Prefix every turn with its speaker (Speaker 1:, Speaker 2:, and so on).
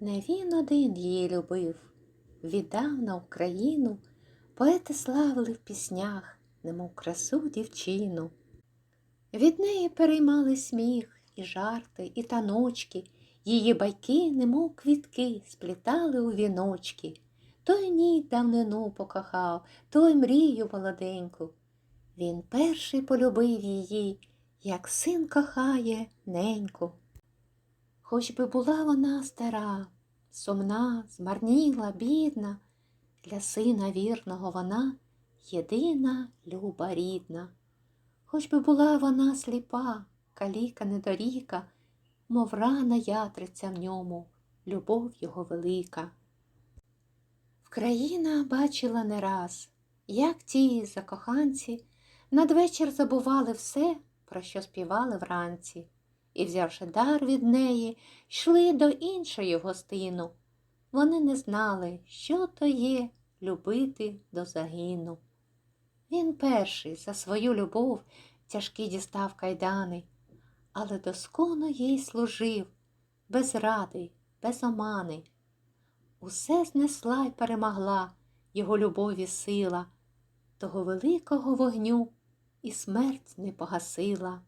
Speaker 1: Не він один її любив, віддав на Україну, поети славили в піснях, немов красу дівчину. Від неї переймали сміх, і жарти, і таночки, її байки, немов квітки, сплітали у віночки. Той ніч давнину покохав, той мрію молоденьку. Він перший полюбив її, як син кохає неньку. Хоч би була вона стара, сумна, змарніла, бідна, для сина вірного вона єдина люба рідна. Хоч би була вона сліпа, каліка недоріка, мов рана ятриця в ньому, любов його велика. Вкраїна бачила не раз, як ті закоханці надвечір забували все, про що співали вранці, і, взявши дар від неї, йшли до іншої гостину. Вони не знали, що то є любити до загину. Він перший за свою любов тяжкі дістав кайдани, але досконо їй служив, без ради, без омани. Усе знесла й перемогла його любові сила, того великого вогню і смерть не погасила.